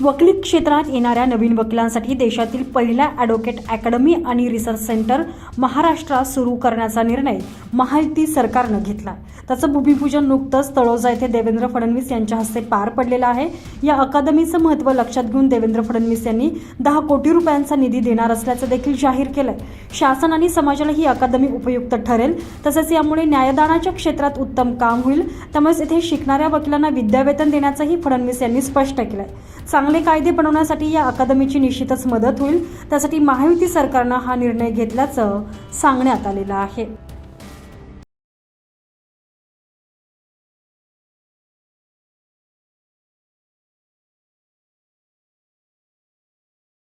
वकील क्षेत्रात येणाऱ्या नवीन वकिलांसाठी देशातील पहिल्या ॲडव्होकेट अकॅडमी आणि रिसर्च सेंटर महाराष्ट्रात सुरू करण्याचा निर्णय महायुती सरकारनं घेतला. त्याचं भूमिपूजन नुकतंच तळोजा येथे देवेंद्र फडणवीस यांच्या हस्ते पार पडलेलं आहे. या अकादमीचं महत्त्व लक्षात घेऊन देवेंद्र फडणवीस यांनी दहा कोटी रुपयांचा निधी देणार असल्याचं देखील जाहीर केलंय. शासन आणि समाजाला ही अकादमी उपयुक्त ठरेल. तसेच यामुळे न्यायदानाच्या क्षेत्रात उत्तम काम होईल. त्यामुळेच येथे शिकणाऱ्या वकिलांना विद्यावेतन देण्याचंही फडणवीस यांनी स्पष्ट केलंय. चांगले कायदे बनवण्यासाठी या अकादमीची निश्चितच मदत होईल. त्यासाठी महायुती सरकारनं हा निर्णय घेतल्याचं सांगण्यात आलेलं आहे.